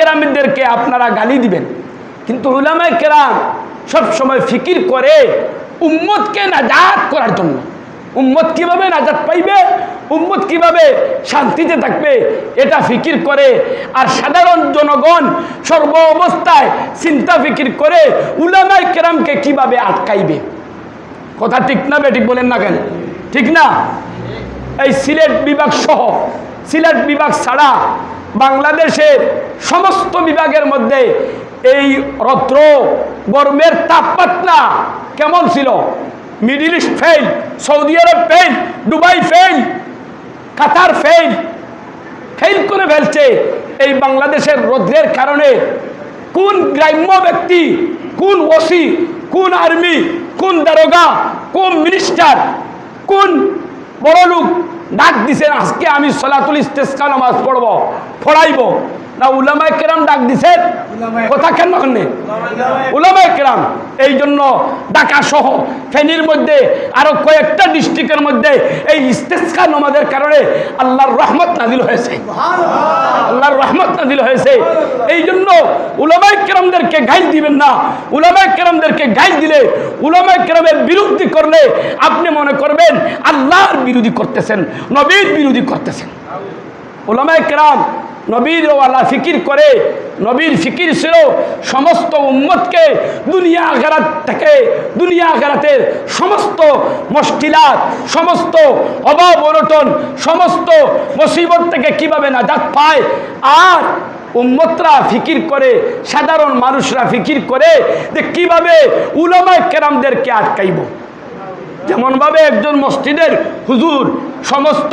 কেরামদেরকে আপনারা গালি দিবেন। কিন্তু উলামায় কেরাম সবসময় ফিকির করে উম্মতকে নাজাত করার জন্য। উম্মত কীভাবে নাজাত পাইবে? উম্মত কীভাবে শান্তিতে থাকবে? এটা ফিকির করে। আর সাধারণ জনগণ সর্ব অবস্থায় চিন্তা ফিকির করে উলামায় কেরামকে কীভাবে আটকাইবে? কথা ঠিক না বেঠিক বলেন না কেন? ঠিক না? এই সিলেট বিভাগ সহ, সিলেট বিভাগ ছাড়া বাংলাদেশের সমস্ত বিভাগের মধ্যে এই রৌদ্র গরমের তাপমাত্রা কেমন ছিল? Middle east fail Saudi Arab fail Dubai fail Qatar fail fail করে ফেলছে এই বাংলাদেশের রৌদ্রের কারণে। কোন গ্রাম্য ব্যক্তি, কোন ওসি, কোন আর্মি, কোন দারোগা, কোন মিনিস্টার কোন বড় লোক ডাক দিছেন আজকে আমি সলাতুল ইস্তেস্কা নামাজ পড়ব পড়াইব। না উলামায় কেরাম ডাক দিছেন কথা কেন মানে উলামায় কেরাম এই জন্য ঢাকা সহ ফেনীর মধ্যে আরও কয়েকটা ডিস্ট্রিক্টের মধ্যে এই ইস্তেস্কা নামাজের কারণে আল্লাহর রহমত নাজিল হয়েছে। আল্লাহর রহমত নাজিল হয়েছে। এই জন্য উলামায় কেরামদেরকে গাইজ দিবেন না। উলামায় কেরামদেরকে গাইজ দিলে উলামায় কেরামের বিরুদ্ধে করলে আপনি মনে করবেন আল্লাহর বিরোধী করতেছেন, নবীর বিরোধী করতেছেন। ওলামায় কেরাম নবীর ওয়ালা ফিকির করে, নবীর ফিকির ছিল সমস্ত উম্মতকে দুনিয়া আগারাত থেকে, দুনিয়া আগারাতের সমস্ত মস্তিলাত সমস্ত অভাব অনটন, সমস্ত মুসিবত থেকে কীভাবে নাজাত পায়? আর উম্মতরা ফিকির করে, সাধারণ মানুষরা ফিকির করে যে কীভাবে উলামায় কেরামদেরকে আটকাইব? যেমনভাবে একজন মসজিদের হুজুর সমস্ত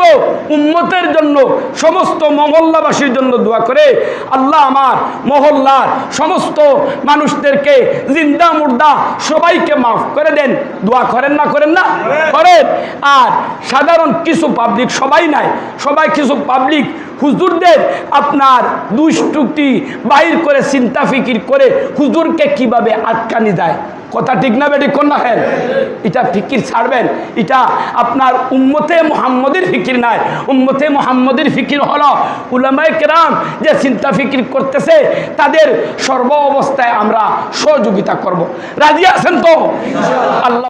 উম্মতের জন্য সমস্ত মহল্লাবাসীর জন্য দোয়া করে আল্লাহ আমার মহল্লার সমস্ত মানুষদেরকে জিন্দা মুর্দা সবাইকে মাফ করে দেন। দোয়া করেন না করেন না? করেন। আর সাধারণ কিছু পাবলিক সবাই নাই সবাই কিছু পাবলিক হুজুরদের আপনার দুষ্টুক্তি বাহির করে চিন্তা ফিকির করে হুজুরকে কীভাবে আটকানি যায় কথা ঠিক না বেটি কোন হেন এটা ফিকির ছাড়বেন। এটা আপনার উম্মতে মোহাম্মদের ফিকির নাই। উম্মতে মোহাম্মদের ফিকির হলো উলামায় কেরাম যে চিন্তা ফিকির করতেছে, তাদের সর্ব অবস্থায় আমরা সহযোগিতা করব। রাজি আছেন তো? আল্লাহ